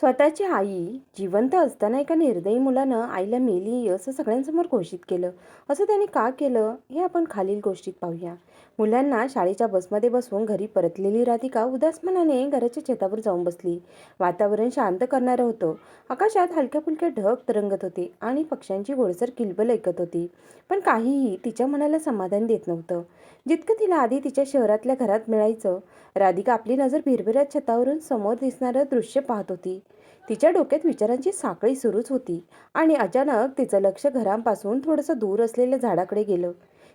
स्वतःची आई जिवंत असताना एका निर्दयी मुलानं आईला मेली असं सगळ्यांसमोर घोषित केलं. असं त्याने का केलं? हे आपण खालील गोष्टीत पाहूया. मुलांना शाळेच्या बसमध्ये बसवून घरी परतलेली राधिका उदास मनाने घराच्या छतावर जाऊन बसली. वातावरण शांत करणारं होतं. आकाशात हलक्या फुलक्या ढग तरंगत होते आणि पक्ष्यांची गोडसर किलबल ऐकत होती. पण काहीही तिच्या मनाला समाधान देत नव्हतं. जितकं तिला आधी तिच्या शहरातल्या घरात मिळायचं राधिका आपली नजर भिरभिऱ्या छतावरून समोर दिसणारं दृश्य पाहत होती. तिच्या डोक्यात विचारांची साखळी सुरूच होती आणि अचानक तिचं लक्ष घरांपासून थोडंसं दूर असलेल्या झाडाकडे गेलं.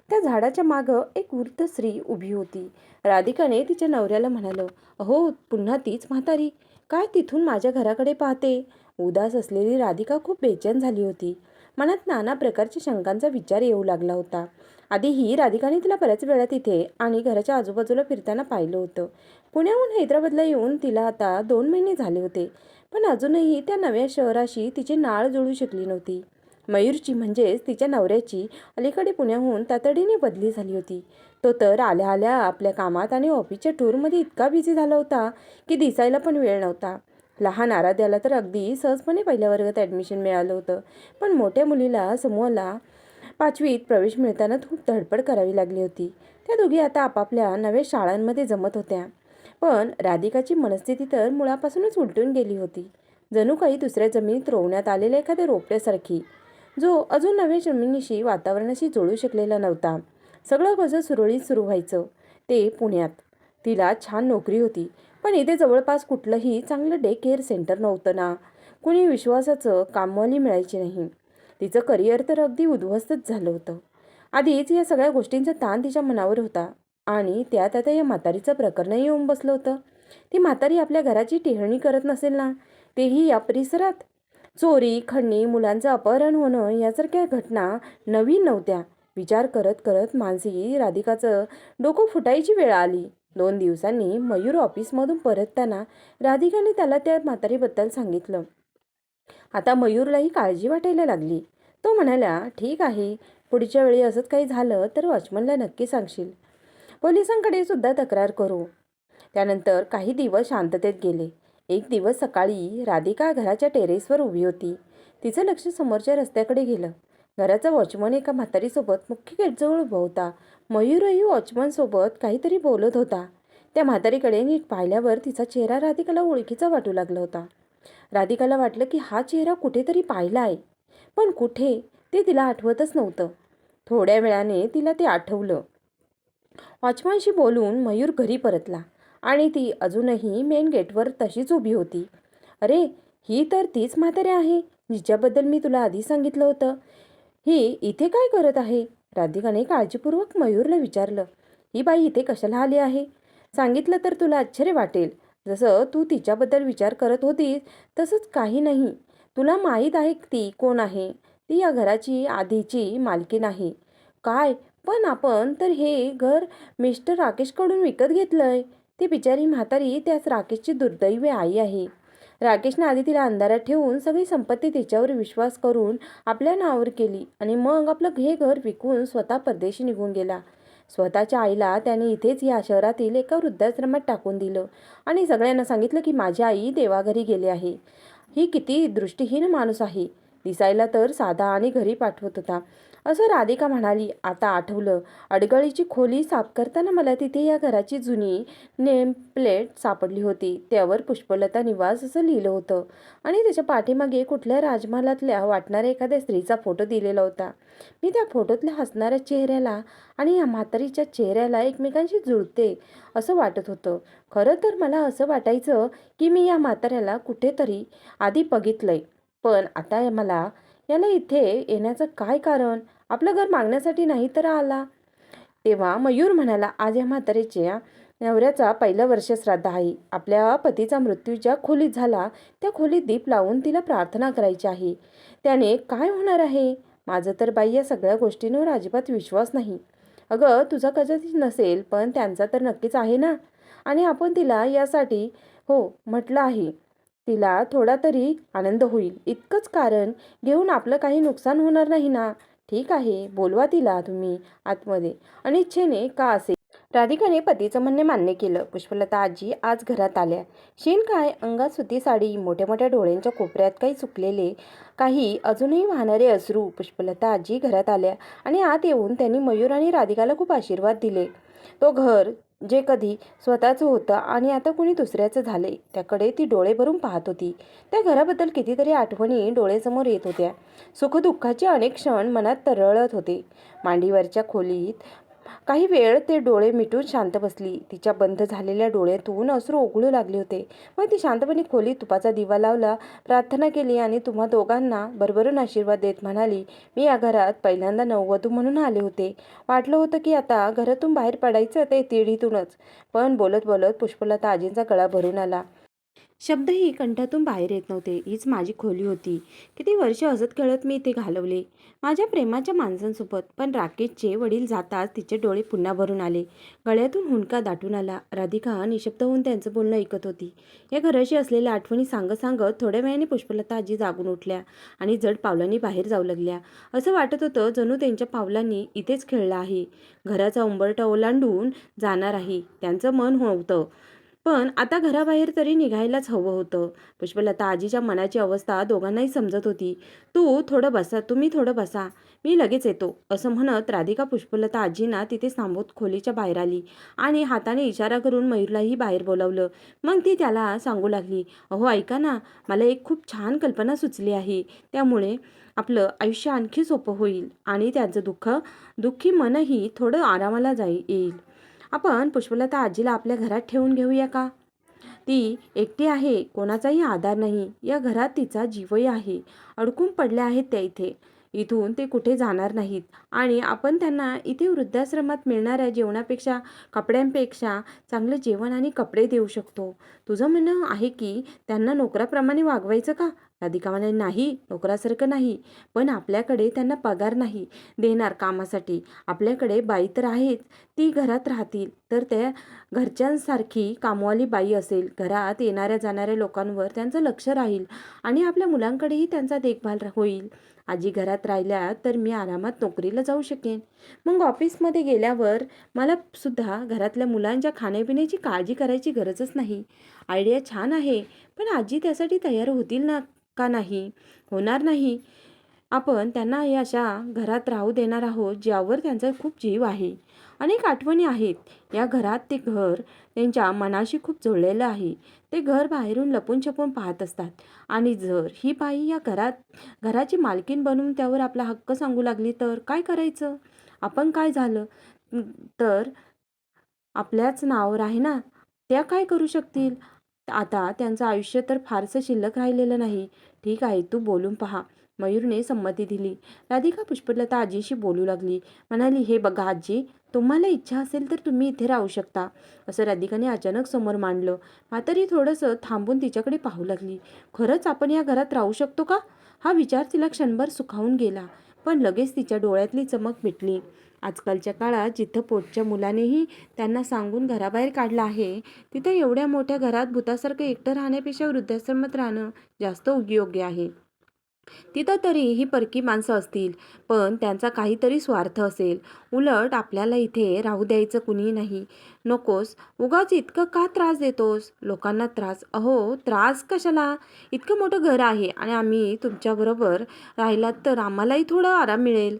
त्या झाडाच्या मागं एक वृद्ध स्त्री उभी होती. राधिकाने तिच्या नवऱ्याला म्हणालं अहो पुन्हा तीच म्हातारी. काय तिथून माझ्या घराकडे पाहते? उदास असलेली राधिका खूप बेचैन झाली होती. मनात नाना प्रकारच्या शंकांचा विचार येऊ लागला होता. आधीही राधिकाने तिला बऱ्याच वेळा तिथे आणि घराच्या आजूबाजूला फिरताना पाहिलं होतं. पुण्याहून हैदराबादला येऊन तिला आता दोन महिने झाले होते. पण अजूनही त्या नव्या शहराशी तिची नाळ जुळू शकली नव्हती. मयूरची म्हणजेच तिच्या नवऱ्याची अलीकडे पुण्याहून तातडीने बदली झाली होती. तो तर आल्या आल्या आपल्या कामात आणि ऑफिसच्या टूरमध्ये इतका बिझी झाला होता की दिसायला पण वेळ नव्हता. लहान आराध्याला तर अगदी सहजपणे पहिल्या वर्गात ॲडमिशन मिळालं होतं. पण मोठ्या मुलीला समूहाला पाचवीत प्रवेश मिळताना खूप धडपड करावी लागली होती. त्या दोघी आता आपापल्या नव्या शाळांमध्ये जमत होत्या. पण राधिकाची मनस्थिती तर मुळापासूनच उलटून गेली होती. जणू काही दुसऱ्या जमिनीत रोवण्यात आलेल्या एखाद्या रोपट्यासारखी जो अजून नव्या जमिनीशी वातावरणाशी जोडू शकलेला नव्हता. सगळं कसं सुरळीत सुरू व्हायचं? ते पुण्यात. तिला छान नोकरी होती पण इथे जवळपास कुठलंही चांगलं डे केअर सेंटर नव्हतं ना. कुणी विश्वासाचं कामवाली मिळायची नाही. तिचं करिअर तर अगदी उद्ध्वस्तच झालं होतं. आधीच या सगळ्या गोष्टींचा ताण तिच्या मनावर होता. आणि त्यात आता या म्हातारीचं प्रकरणही येऊन बसलं होतं. ती म्हातारी आपल्या घराची टेहळणी करत नसेल ना? तेही या परिसरात? चोरी खंडणी मुलांचं अपहरण होणं यासारख्या घटना नवीन नव्हत्या. विचार करत करत मानसी राधिकाचं डोकं फुटायची वेळ आली. दोन दिवसांनी मयूर ऑफिसमधून परतताना राधिकाने त्याला त्या म्हातारीबद्दल सांगितलं. आता मयूरलाही काळजी वाटायला लागली. तो म्हणाला ठीक आहे. पुढच्या वेळी असंच काही झालं तर वॉचमनला नक्की सांगशील. पोलिसांकडे सुद्धा तक्रार करू. त्यानंतर काही दिवस शांततेत गेले. एक दिवस सकाळी राधिका घराच्या टेरेसवर उभी होती. तिचं लक्ष समोरच्या रस्त्याकडे गेलं. घराचा वॉचमन एका म्हातारीसोबत मुख्य गेटजवळ उभा होता. मयूरही वॉचमनसोबत काहीतरी बोलत होता. त्या म्हातारीकडे नीट पाहिल्यावर तिचा चेहरा राधिकाला ओळखीचा वाटू लागला होता. राधिकाला वाटलं की हा चेहरा कुठेतरी पाहिला आहे. पण कुठे ते तिला आठवतच नव्हतं. थोड्या वेळाने तिला ते आठवलं. वॉचमनशी बोलून मयूर घरी परतला आणि ती अजूनही मेन गेटवर तशीच उभी होती. अरे ही तर तीच म्हातारी आहे. जिच्याबद्दल मी तुला आधी सांगितलं होतं. ही इथे काय करत आहे? राधिकाने काळजीपूर्वक मयूरला विचारलं. ही बाई इथे कशाला आली आहे? सांगितलं तर तुला आश्चर्य वाटेल. जसं तू तिच्याबद्दल विचार करत होतीस तसंच काही नाही. तुला माहीत आहे ती कोण आहे? ती या घराची आधीची मालकी आहे काय? पण आपण तर हे घर मिस्टर राकेशकडून विकत घेतलं आहे ती बिचारी म्हातारी त्याच राकेशची दुर्दैवी आई आहे. राकेशने आधी तिला अंधारात ठेवून सगळी संपत्ती तिच्यावर विश्वास करून आपल्या नावावर केली आणि मग आपलं हे घर विकून स्वतः परदेशी निघून गेला. स्वतःच्या आईला त्याने इथेच या शहरातील एका वृद्धाश्रमात टाकून दिलं आणि सगळ्यांना सांगितलं की माझी आई देवाघरी गेली आहे. ही किती दृष्टीहीन माणूस आहे. दिसायला तर साधा आणि घरी पाठवत होता. असं राधिका म्हणाली आता आठवलं. अडगळीची खोली साफ करताना मला तिथे या घराची जुनी नेम प्लेट सापडली होती. त्यावर पुष्पलता निवास असं लिहिलं होतं. आणि त्याच्या पाठीमागे कुठल्या राजमहालातल्या वाटणाऱ्या एखाद्या स्त्रीचा फोटो दिलेला होता. मी त्या फोटोतल्या हसणाऱ्या चेहऱ्याला आणि या म्हातारीच्या चेहऱ्याला एकमेकांशी जुळते असं वाटत होतं. खरं तर मला असं वाटायचं की मी या म्हाताऱ्याला कुठेतरी आधी बघितलंय. पण आता मला याला इथे येण्याचं काय कारण? आपलं घर मागण्यासाठी नाही तर आला. तेव्हा मयूर म्हणाला आज या म्हातारीच्या नवऱ्याचा पहिलं वर्ष श्राद्ध आहे. आपल्या पतीचा मृत्यू ज्या खोलीत झाला त्या खोलीत दीप लावून तिला प्रार्थना करायची आहे. त्याने काय होणार आहे? माझं तर बाई या सगळ्या गोष्टींवर अजिबात विश्वास नाही. अगं तुझा कदाचित नसेल पण त्यांचा तर नक्कीच आहे ना? आणि आपण तिला यासाठी हो म्हटलं आहे. तिला थोडा तरी आनंद होईल. इतकंच कारण घेऊन आपलं काही नुकसान होणार नाही ना? ठीक आहे बोलवा तिला तुम्ही आतमध्ये. अनिच्छेने का असेल राधिकाने पतीचं म्हणणे मान्य केलं. पुष्पलता आजी आज घरात आल्या. शेण काय? अंगात सुती साडी मोठ्या मोठ्या डोळ्यांच्या कोपऱ्यात काही चुकलेले काही अजूनही वाहणारे अश्रू. पुष्पलता आजी घरात आल्या आणि आत येऊन त्यांनी मयूर आणि राधिकाला खूप आशीर्वाद दिले. तो घर जे कधी स्वतःचं होतं आणि आता कुणी दुसऱ्याचं झाले त्याकडे ती डोळे भरून पाहत होती. त्या घराबद्दल कितीतरी आठवणी डोळेसमोर येत होत्या. सुखदुःखाचे अनेक क्षण मनात तरळत होते. मांडीवरच्या खोलीत काही वेळ ते डोळे मिटून शांत बसली. तिच्या बंद झालेल्या डोळ्यातून अश्रू ओघळू लागले होते. मग ती शांतपणे खोलीत तुपाचा दिवा लावला प्रार्थना केली आणि तुम्हा दोघांना भरभरून आशीर्वाद देत म्हणाली मी या घरात पहिल्यांदा नववधू म्हणून आले होते. वाटलं होतं की आता घरातून बाहेर पडायचं ते तिढीतूनच. पण बोलत बोलत पुष्पलता आजींचा गळा भरून आला. शब्दही कंठातून बाहेर येत नव्हते. हीच माझी खोली होती. किती वर्ष हसत खेळत मी इथे घालवले. माझ्या प्रेमाच्या माणसांसोबत. पण राकेशचे वडील जाताच तिचे डोळे पुन्हा भरून आले. गळ्यातून हुंडका दाटून आला. राधिका निशब्द होऊन त्यांचं बोलणं ऐकत होती. या घराशी असलेल्या आठवणी सांगत सांगत थोड्या वेळाने पुष्पलता आजी जागून उठल्या आणि जड पावलांनी बाहेर जाऊ लागल्या. असं वाटत होतं जणू त्यांच्या पावलांनी इथेच खेळला आहे. घराचा उंबरटा ओलांडून जाणार आहे. त्यांचं मन होतं. पण आता घराबाहेर तरी निघायलाच हवं होतं. पुष्पलता आजीच्या मनाची अवस्था दोघांनाही समजत होती. तू थोडं बसा तुम्ही थोडं बसा मी लगेच येतो असं म्हणत राधिका पुष्पलता आजींना तिथे थांबवत खोलीच्या बाहेर आली आणि हाताने इशारा करून मयूरलाही बाहेर बोलावलं. मग ती त्याला सांगू लागली अहो ऐका ना मला एक खूप छान कल्पना सुचली आहे. त्यामुळे आपलं आयुष्य आणखी सोपं होईल आणि त्यांचं दुःख दुःखी मनही थोडं आरामाला जाई येईल. आपण पुष्पलता आजीला आपल्या घरात ठेवून घेऊया का? ती एकटी आहे कोणाचाही आधार नाही. या घरात तिचा जीवही आहे. अडकून पडल्या आहेत त्या इथे. इथून ते कुठे जाणार नाहीत. आणि आपण त्यांना इथे वृद्धाश्रमात मिळणाऱ्या जेवणापेक्षा कपड्यांपेक्षा चांगलं जेवण आणि कपडे देऊ शकतो. तुझं म्हणणं आहे की त्यांना नोकराप्रमाणे वागवायचं का? राधिका म्हणाली नाही नोकरासारखं नाही पण आपल्याकडे त्यांना पगार नाही देणार कामासाठी. आपल्याकडे बाई तर आहेच ती घरात राहतील. तर त्या घरच्यांसारखी कामवाली बाई असेल घरात येणाऱ्या जाणाऱ्या लोकांवर त्यांचं लक्ष राहील आणि आपल्या मुलांकडेही त्यांचा देखभाल होईल. आजी घरात राहिल्या तर मी आरामात नोकरीला जाऊ शकेन. मग ऑफिसमध्ये गेल्यावर मला सुद्धा घरातल्या मुलांच्या खाण्यापिण्याची काळजी करायची गरजच नाही. आयडिया छान आहे पण आजी त्यासाठी तयार होतील ना? का नाही? होणार नाही. आपण त्यांना या अशा घरात राहू देणार आहोत ज्यावर त्यांचा खूप जीव आहे. अनेक आठवणी आहेत. या घरात ते घर त्यांच्या मनाशी खूप जोडलेलं आहे. ते घर बाहेरून लपून छपून पाहत असतात. आणि जर ही बाई या घरात घराची मालकीन बनवून त्यावर आपला हक्क सांगू लागली तर काय करायचं? आपण काय झालं? तर आपल्याच नावावर आहे ना? त्या काय करू शकतील? आता त्यांचं आयुष्य तर फारसं शिल्लक राहिलेलं नाही. ठीक आहे तू बोलून पहा. मयूरने संमती दिली. राधिका पुष्पलता आजीशी बोलू लागली. म्हणाली हे बघा आजी तुम्हाला इच्छा असेल तर तुम्ही इथे राहू शकता. असं राधिकाने अचानक समोर मांडलं. म्हातारी थोडंसं थांबून तिच्याकडे पाहू लागली. खरंच आपण या घरात राहू शकतो का? हा विचार तिला क्षणभर सुखावून गेला पण लगेच तिच्या डोळ्यातली चमक मिटली. आजकालच्या काळात जिथं पोटच्या मुलानेही त्यांना सांगून घराबाहेर काढलं आहे तिथं एवढ्या मोठ्या घरात भूतासारखं एकटं राहण्यापेक्षा वृद्धाश्रमात राहणं जास्त योग्य आहे. तिथं तरी ही परकी माणसं असतील पण त्यांचा काहीतरी स्वार्थ असेल. उलट आपल्याला इथे राहू द्यायचं कुणी नाही. नकोस उगाच इतकं का त्रास देतोस? लोकांना त्रास अहो त्रास कशाला? इतकं मोठं घर आहे आणि आम्ही तुमच्याबरोबर राहिलात तर आम्हालाही थोडं आराम मिळेल.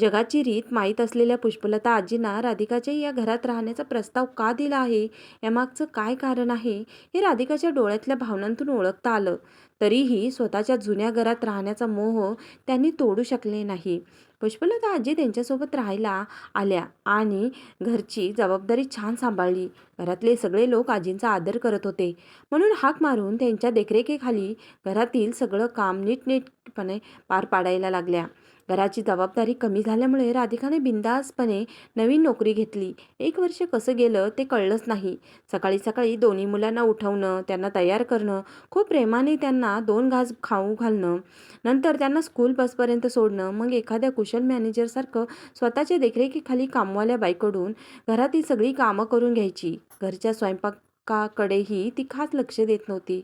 जगाची रीत माहीत असलेल्या पुष्पलता आजींना राधिकाच्या या घरात राहण्याचा प्रस्ताव का दिला आहे? यामागचं काय कारण आहे? हे राधिकाच्या डोळ्यातल्या भावनांतून ओळखता आलं. तरीही स्वतःच्या जुन्या घरात राहण्याचा मोह त्यांनी तोडू शकले नाही. पुष्पलता आजी त्यांच्यासोबत राहायला आल्या आणि घरची जबाबदारी छान सांभाळली. घरातले सगळे लोक आजींचा आदर करत होते. म्हणून हाक मारून त्यांच्या देखरेखीखाली घरातील सगळं काम नीटनेटपणे पार पाडायला लागल्या. घराची जबाबदारी कमी झाल्यामुळे राधिकाने बिंदासपणे नवीन नोकरी घेतली. एक वर्ष कसं गेलं ते कळलंच नाही. सकाळी सकाळी दोन्ही मुलांना उठवणं त्यांना तयार करणं खूप प्रेमाने त्यांना दोन घास खाऊ घालणं नंतर त्यांना स्कूल बसपर्यंत सोडणं मग एखाद्या कुशल मॅनेजरसारखं स्वतःच्या देखरेखीखाली कामवाल्या बाईकडून घरातील सगळी कामं करून घ्यायची. घरच्या स्वयंपाकाकडेही ती खास लक्ष देत नव्हती.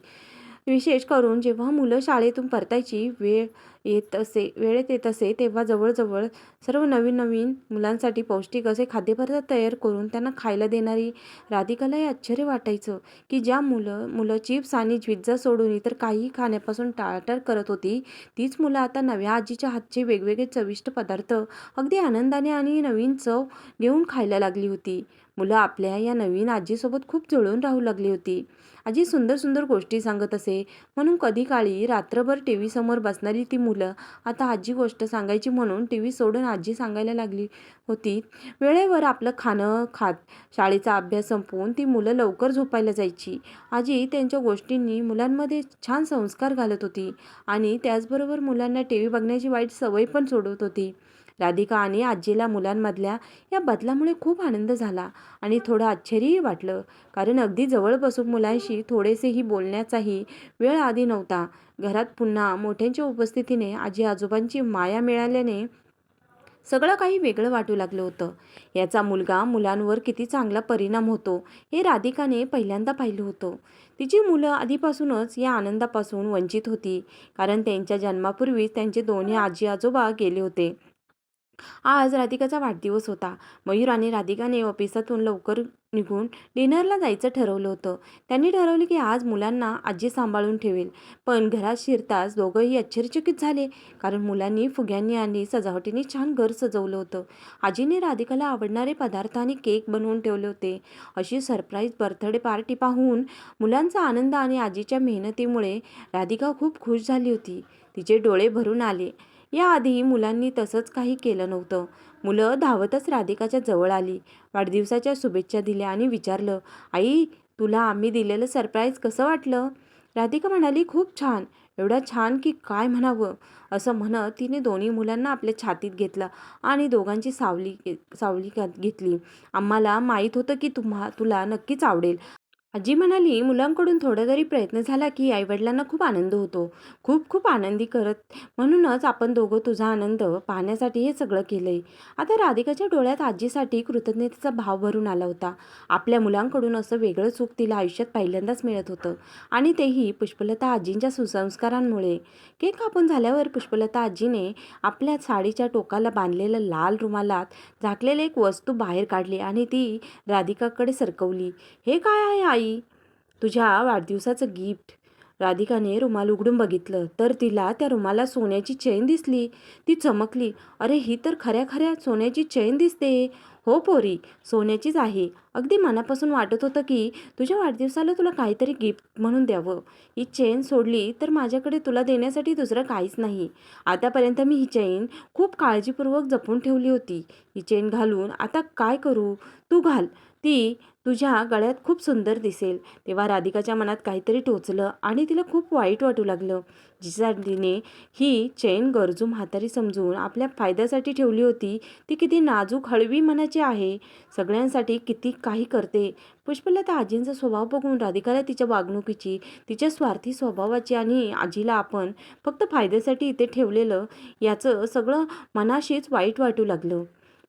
विशेष करून जेव्हा मुलं शाळेतून परतायची वेळ येत असे वेळेत येत असे तेव्हा जवळजवळ सर्व नवीन नवीन मुलांसाठी पौष्टिक असे खाद्यपदार्थ तयार करून त्यांना खायला देणारी राधिकालाही आश्चर्य वाटायचं की ज्या मुलं मुलं चिप्स आणि पिझ्झा सोडून इतर काहीही खाण्यापासून टाळाटाळ करत होती तीच मुलं आता नव्या आजीच्या हातचे वेगवेगळे चविष्ट पदार्थ अगदी आनंदाने आणि नवीन चव घेऊन खायला लागली होती. मुलं आपल्या या नवीन आजीसोबत खूप जुळून राहू लागली होती. आजी सुंदर सुंदर गोष्टी सांगत असे. म्हणून कधी काळी रात्रभर टी व्हीसमोर बसणारी ती मुलं आता आजी गोष्ट सांगायची म्हणून टी व्ही सोडून आजी सांगायला लागली होती. वेळेवर आपलं खाणं खात शाळेचा अभ्यास संपवून ती मुलं लवकर झोपायला जायची. आजी त्यांच्या गोष्टींनी मुलांमध्ये छान संस्कार घालत होती आणि त्याचबरोबर मुलांना टी व्ही बघण्याची वाईट सवय पण सोडवत होती. राधिका आणि आजीला मुलांमधल्या या बदलामुळे खूप आनंद झाला आणि थोडं आश्चर्यही वाटलं. कारण अगदी जवळ बसून मुलांशी थोडेसेही बोलण्याचाही वेळ आधी नव्हता. घरात पुन्हा मोठ्यांच्या उपस्थितीने आजी आजोबांची माया मिळाल्याने सगळं काही वेगळं वाटू लागलं होतं. याचा मुलगा मुलांवर किती चांगला परिणाम होतो हे राधिकाने पहिल्यांदा पाहिलं होतं. तिची मुलं आधीपासूनच या आनंदापासून वंचित होती. कारण त्यांच्या जन्मापूर्वीच त्यांचे दोन्ही आजी आजोबा गेले होते. आज राधिकाचा वाढदिवस होता. मयूर आणि राधिकाने ऑफिसातून लवकर निघून डिनरला जायचं ठरवलं होतं. त्यांनी ठरवले की आज मुलांना आजी सांभाळून ठेवेल. पण घरात शिरताच दोघंही आश्चर्यचकित झाले कारण मुलांनी फुग्यांनी आणि सजावटीने छान घर सजवलं होतं. आजीने राधिकाला आवडणारे पदार्थ आणि केक बनवून ठेवले होते. अशी सरप्राईज बर्थडे पार्टी पाहून मुलांचा आनंद आणि आजीच्या मेहनतीमुळे राधिका खूप खुश झाली होती. तिचे डोळे भरून आले. याआधी मुलांनी तसंच काही केलं नव्हतं. मुलं धावतच राधिकाच्या जवळ आली. वाढदिवसाच्या शुभेच्छा दिल्या आणि विचारलं आई तुला आम्ही दिलेलं सरप्राईज कसं वाटलं? राधिका म्हणाली खूप छान. एवढं छान की काय म्हणावं? असं म्हणत तिने दोन्ही मुलांना आपल्या छातीत घेतलं आणि दोघांची सावली सावली घेतली. आम्हाला माहीत होतं की तुम्हा तुला नक्कीच आवडेल. आजी म्हणाली मुलांकडून थोडा जरी प्रयत्न झाला की आईवडिलांना खूप आनंद होतो. खूप खूप आनंदी करत. म्हणूनच आपण दोघं तुझा आनंद पाहण्यासाठी हे सगळं केलं आहे आता राधिकाच्या डोळ्यात आजीसाठी कृतज्ञतेचा भाव भरून आला होता. आपल्या मुलांकडून असं वेगळं सुख तिला आयुष्यात पहिल्यांदाच मिळत होतं. आणि तेही पुष्पलता आजींच्या सुसंस्कारांमुळे. केक कापून झाल्यावर पुष्पलता आजीने आपल्या साडीच्या टोकाला बांधलेलं लाल रुमालात झाकलेली एक वस्तू बाहेर काढली आणि ती राधिकाकडे सरकवली. हे काय आहे आई? तुझ्या वाढदिवसाचं गिफ्ट. राधिकाने रुमाल उघडून बघितलं तर तिला त्या रुमाला सोन्याची चैन दिसली. ती चमकली. अरे ही तर खऱ्या खऱ्या सोन्याची चैन दिसते. हो पोरी सोन्याचीच आहे. अगदी मनापासून वाटत होतं की तुझ्या वाढदिवसाला तुला काहीतरी गिफ्ट म्हणून द्यावं. ही चेन सोडली तर माझ्याकडे तुला देण्यासाठी दुसरं काहीच नाही. आतापर्यंत मी ही चेन खूप काळजीपूर्वक जपून ठेवली होती. ही चेन घालून आता काय करू? तू घाल. ती तुझ्या गळ्यात खूप सुंदर दिसेल. तेव्हा राधिकाच्या मनात काहीतरी टोचलं आणि तिला खूप वाईट वाटू लागलं. जिच्या तिने ही चैन गरजू म्हातारी समजून आपल्या फायद्यासाठी ठेवली होती. ती किती नाजूक हळवी मनाची आहे. सगळ्यांसाठी किती काही करते. पुष्पला त्या आजींचा स्वभाव बघून राधिकाला तिच्या वागणुकीची तिच्या स्वार्थी स्वभावाची आणि आजीला आपण फक्त फायद्यासाठी इथे ठेवलेलं याचं सगळं मनाशीच वाईट वाटू लागलं.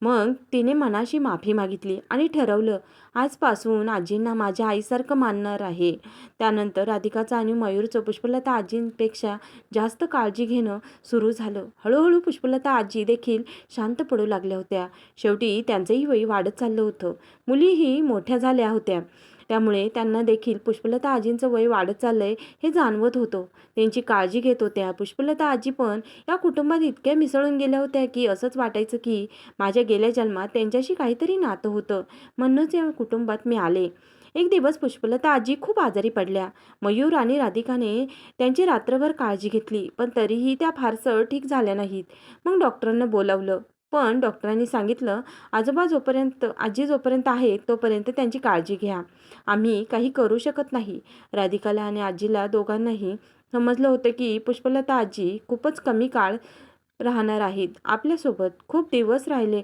मग तिने मनाशी माफी मागितली आणि ठरवलं आजपासून आजींना माझ्या आईसारखं मानणार आहे. त्यानंतर राधिकाचा आणि मयूरचं पुष्पलता आजींपेक्षा जास्त काळजी घेणं सुरू झालं. हळूहळू पुष्पलता आजी देखील शांत पडू लागल्या होत्या. शेवटी त्यांचंही वय वाढत चाललं होतं. मुलीही मोठ्या झाल्या होत्या. त्यामुळे त्यांना देखील पुष्पलता आजींचं वय वाढत चाललंय हे जाणवत होतं. त्यांची काळजी घेत होत्या. पुष्पलता आजी पण या कुटुंबात इतक्या मिसळून गेल्या होत्या की असंच वाटायचं की माझ्या गेल्या जन्मात त्यांच्याशी काहीतरी नातं होतं. म्हणूनच या कुटुंबात मी आले. एक दिवस पुष्पलता आजी खूप आजारी पडल्या. मयूर आणि राधिकाने त्यांची रात्रभर काळजी घेतली पण तरीही त्या फारसं ठीक झाल्या नाहीत. मग डॉक्टरांना बोलावलं. पण डॉक्टरांनी सांगितलं आजोबा जोपर्यंत आजी जोपर्यंत आहे तोपर्यंत त्यांची काळजी घ्या. आम्ही काही करू शकत नाही. राधिकाला आणि आजीला दोघांनाही समजलं होतं की पुष्पलता आजी खूपच कमी काळ राहणार आहेत. आपल्यासोबत खूप दिवस राहिले.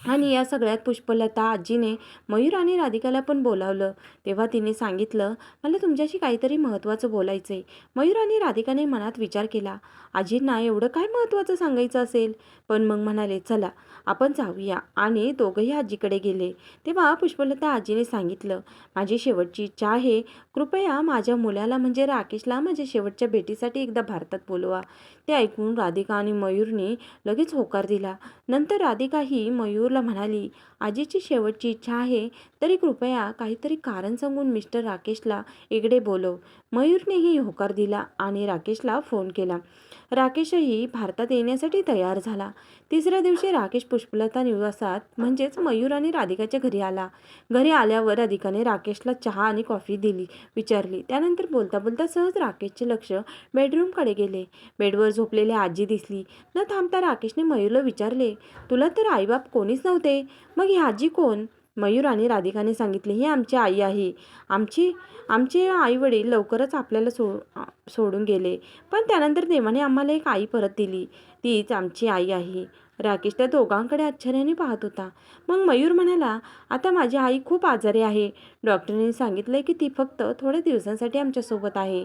आणि या सगळ्यात पुष्पलता आजीने मयूर आणि राधिकाला पण बोलावलं. तेव्हा तिने सांगितलं मला तुमच्याशी काहीतरी महत्त्वाचं बोलायचं आहे मयूर आणि राधिकाने मनात विचार केला आजींना एवढं काय महत्त्वाचं सांगायचं असेल? पण मग म्हणाले चला आपण जाऊया. आणि दोघंही आजीकडे गेले. तेव्हा पुष्पलता आजीने सांगितलं माझी शेवटची इच्छा आहे. कृपया माझ्या मुलाला म्हणजे राकेशला माझ्या शेवटच्या भेटीसाठी एकदा भारतात बोलवा. ते ऐकून राधिका आणि मयूरने लगेच होकार दिला. नंतर राधिका ही मयूर मयूरला म्हणाली आजीची शेवटची इच्छा आहे तरी कृपया काहीतरी कारण सांगून मिस्टर राकेशला इकडे बोलव. मयूरनेही होकार दिला आणि राकेशला फोन केला. राकेशही भारतात येण्यासाठी तयार झाला. तिसऱ्या दिवशी राकेश पुष्पलता निवासात म्हणजेच मयूर आणि राधिकाच्या घरी आला. घरी आल्यावर राधिकाने राकेशला चहा आणि कॉफी दिली विचारली. त्यानंतर बोलता बोलता सहज राकेशचे लक्ष बेडरूमकडे गेले. बेडवर झोपलेली आजी दिसली. न थांबता राकेशने मयूरला विचारले तुला तर आईबाप कोणीच नव्हते? मग ही आजी कोण? मयूर आणि राधिकाने सांगितले ही आमची आई आहे. आमची आमचे आईवडील लवकरच आपल्याला सो सोडून गेले. पण त्यानंतर देवाने आम्हाला एक आई परत दिली. तीच आमची आई आहे. राकेश त्या दोघांकडे आश्चर्याने पाहत होता. मग मयूर म्हणाला आता माझी आई खूप आजारी आहे. डॉक्टरने सांगितले की ती फक्त थोड्या दिवसांसाठी आमच्यासोबत आहे.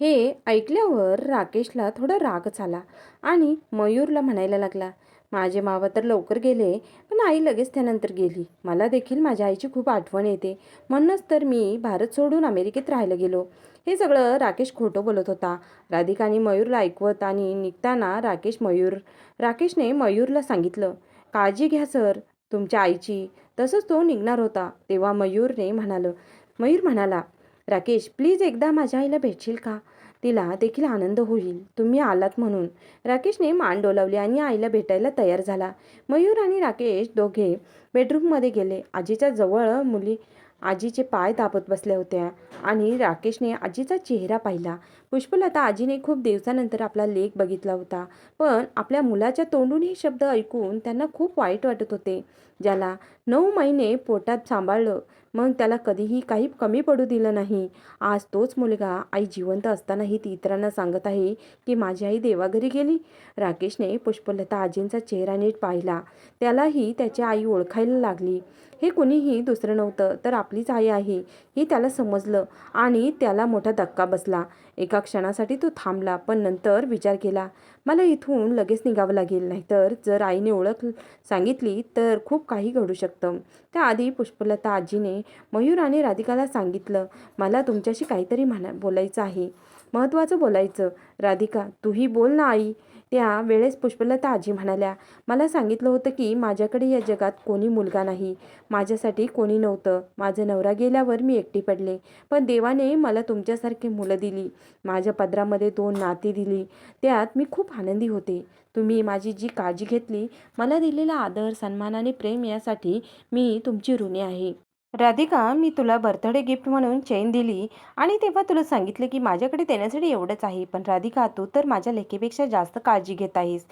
हे ऐकल्यावर राकेशला थोडा रागच आला आणि मयूरला म्हणायला लागला माझे मावा तर लवकर गेले पण आई लगेच त्यानंतर गेली. मला देखील माझ्या आईची खूप आठवण येते. म्हणूनच तर मी भारत सोडून अमेरिकेत राहायला गेलो. हे सगळं राकेश खोटं बोलत होता. राधिकाने मयूरला ऐकवत आणि निघताना राकेश मयूर राकेशने मयूरला सांगितलं काळजी घ्या सर. तुमच्या आईची. तसंच तो निघणार होता. तेव्हा मयूरने म्हणालं मयूर म्हणाला राकेश प्लीज एकदा माझ्या आईला भेटशील का? तिला देखील आनंद होईल. तुम्ही आलात म्हणून. राकेशने मान डोलावली आणि आईला भेटायला तयार झाला. मयूर आणि राकेश दोघे बेडरूममध्ये गेले. आजीच्या जवळ मुली आजीचे पाय दाबत बसल्या होत्या आणि राकेशने आजीचा चेहरा पाहिला. पुष्पलता आजीने खूप दिवसानंतर आपला लेख बघितला होता. पण आपल्या मुलाच्या तोंडून हे शब्द ऐकून त्यांना खूप वाईट वाटत होते. ज्याला नऊ महिने पोटात सांभाळलं मग त्याला कधीही काही कमी पडू दिलं नाही. आज तोच मुलगा आई जिवंत असतानाही ती इतरांना सांगत आहे की माझी आई देवाघरी गेली. राकेशने पुष्पलता आजींचा चेहरा नीट पाहिला. त्यालाही त्याची आई ओळखायला लागली. हे कुणीही दुसरं नव्हतं तर आपलीच आई आहे हे त्याला समजलं आणि त्याला मोठा धक्का बसला. एका क्षणासाठी तो थांबला पण नंतर विचार केला. मला इथून लगेच निघावं लागेल. नाहीतर जर आईने ओळख सांगितली तर खूप काही घडू शकतं. त्याआधी पुष्पलता आजीने मयूर आणि राधिकाला सांगितलं मला तुमच्याशी काहीतरी म्हणा बोलायचं आहे. महत्त्वाचं बोलायचं. राधिका तूही बोल ना आई. त्या वेळेस पुष्पलता आजी म्हणाल्या मला सांगितलं होतं की माझ्याकडे या जगात कोणी मुलगा नाही. माझ्यासाठी कोणी नव्हतं. माझं नवरा गेल्यावर मी एकटी पडले. पण देवाने मला तुमच्यासारखी मुलं दिली. माझ्या पदरामध्ये दोन नाती दिली. त्यात मी खूप आनंदी होते. तुम्ही माझी जी काळजी घेतली मला दिलेला आदर सन्मान आणि प्रेम यासाठी मी तुमची ऋणी आहे. राधिका मी तुला बर्थडे गिफ्ट म्हणून चेन दिली आणि तेव्हा तुला सांगितलं की माझ्याकडे देण्यासाठी एवढंच आहे पण राधिका तू तर माझ्या लेखीपेक्षा जास्त काळजी घेत आहेस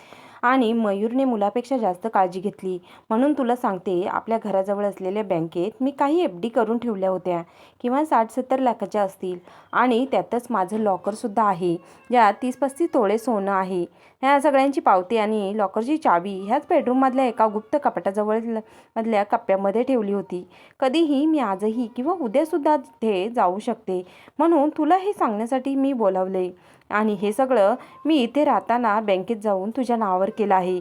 आणि मयूरने मुलापेक्षा जास्त काळजी घेतली. म्हणून तुला सांगते आपल्या घराजवळ असलेल्या बँकेत मी काही एफ डी करून ठेवल्या होत्या किंवा साठ सत्तर लाखाच्या असतील आणि त्यातच माझं लॉकरसुद्धा आहे ज्यात तीस पस्तीस तोळे सोनं आहे. ह्या सगळ्यांची पावती आणि लॉकरची चावी ह्याच बेडरूममधल्या एका गुप्त कपाटाजवळ मधल्या कप्प्यामध्ये ठेवली होती. कधीही मी आजही किंवा उद्यासुद्धा तिथे जाऊ शकते. म्हणून तुला हे सांगण्यासाठी मी बोलावले. आणि हे सगळं मी इथे राहताना बँकेत जाऊन तुझ्या नावावर केलं आहे.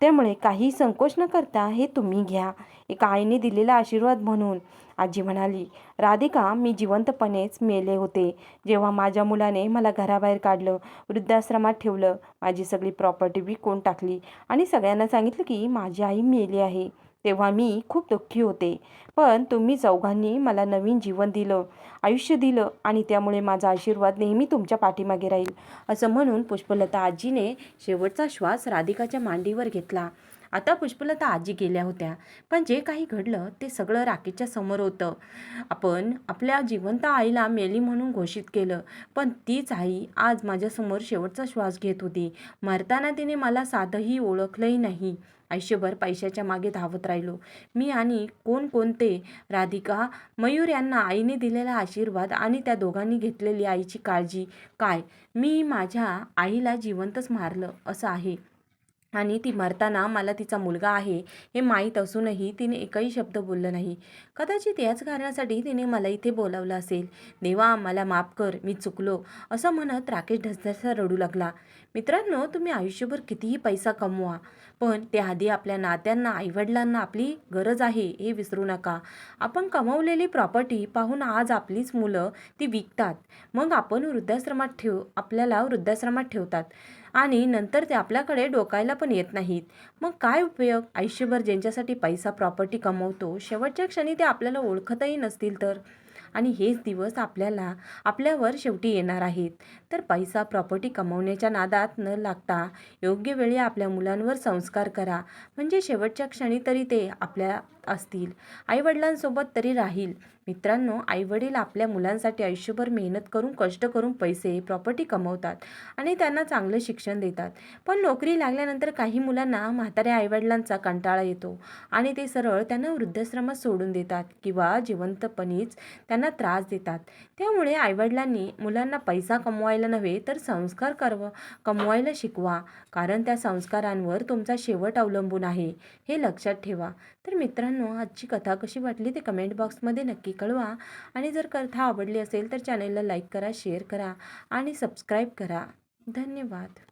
त्यामुळे काही संकोच न करता हे तुम्ही घ्या. एका आईने दिलेला आशीर्वाद म्हणून. आजी म्हणाली राधिका मी जिवंतपणेच मेले होते. जेव्हा माझ्या मुलाने मला घराबाहेर काढलं वृद्धाश्रमात ठेवलं माझी सगळी प्रॉपर्टी विकून टाकली आणि सगळ्यांना सांगितलं की माझी आई मेली आहे. तेव्हा मी खूप दुःखी होते. पण तुम्ही चौघांनी मला नवीन जीवन दिलं आयुष्य दिलं आणि त्यामुळे माझा आशीर्वाद नेहमी तुमच्या पाठीमागे राहील असं म्हणून पुष्पलता आजीने शेवटचा श्वास राधिकाच्या मांडीवर घेतला. आता पुष्पलता आजी गेल्या होत्या पण जे काही घडलं ते सगळं राकेशच्या समोर होतं. आपण आपल्या जिवंत आईला मेली म्हणून घोषित केलं पण तीच आई आज माझ्यासमोर शेवटचा श्वास घेत होती. मरताना तिने मला साधंही ओळखलंही नाही. आयुष्यभर पैशाच्या मागे धावत राहिलो. मी आणि कोण कोणते राधिका मयूर यांना आईने दिलेला आशीर्वाद आणि त्या दोघांनी घेतलेली आईची काळजी. काय? मी माझ्या आईला जिवंतच मारलं असं आहे. आणि ती मरताना मला तिचा मुलगा आहे हे माहीत असूनही तिने एकही शब्द बोललं नाही. कदाचित याच कारणासाठी तिने मला इथे बोलावलं असेल. देवा मला माफ कर मी चुकलो असं म्हणत राकेश ढसढसा रडू लागला. मित्रांनो तुम्ही आयुष्यभर कितीही पैसा कमवा पण त्याआधी आपल्या नात्यांना आईवडिलांना आपली गरज आहे हे विसरू नका. आपण कमवलेली प्रॉपर्टी पाहून आज आपलीच मुलं ती विकतात. मग आपण वृद्धाश्रमात ठेव आपल्याला वृद्धाश्रमात ठेवतात. आणि नंतर ते आपल्याकडे डोकायला पण येत नाहीत. मग काय उपयोग? आयुष्यभर ज्यांच्यासाठी पैसा प्रॉपर्टी कमवतो शेवटच्या क्षणी ते आपल्याला ओळखतही नसतील तर? आणि हेच दिवस आपल्याला आपल्यावर शेवटी येणार आहेत. तर पैसा प्रॉपर्टी कमवण्याच्या नादात न लागता योग्य वेळी आपल्या मुलांवर संस्कार करा. म्हणजे शेवटच्या क्षणी तरी ते आपल्या असतील. आईवडिलांसोबत तरी राहील. मित्रांनो आईवडील आपल्या मुलांसाठी आयुष्यभर मेहनत करून कष्ट करून पैसे प्रॉपर्टी कमवतात आणि त्यांना चांगलं शिक्षण देतात. पण नोकरी लागल्यानंतर काही मुलांना म्हाताऱ्या आईवडिलांचा कंटाळा येतो आणि ते सरळ त्यांना वृद्धाश्रमात सोडून देतात किंवा जिवंतपणीच त्यांना त्रास देतात. त्यामुळे आईवडिलांनी मुलांना पैसा कमवायला नव्हे तर संस्कार करव कमवायला शिकवा. कारण त्या संस्कारांवर तुमचा शेवट अवलंबून आहे हे लक्षात ठेवा. तर मित्रांनो आजची कथा कशी वाटली ते कमेंट बॉक्समध्ये नक्की कळवा. आणि जर कथा आवडली असेल तर चॅनलला लाईक करा शेअर करा आणि सबस्क्राईब करा. धन्यवाद.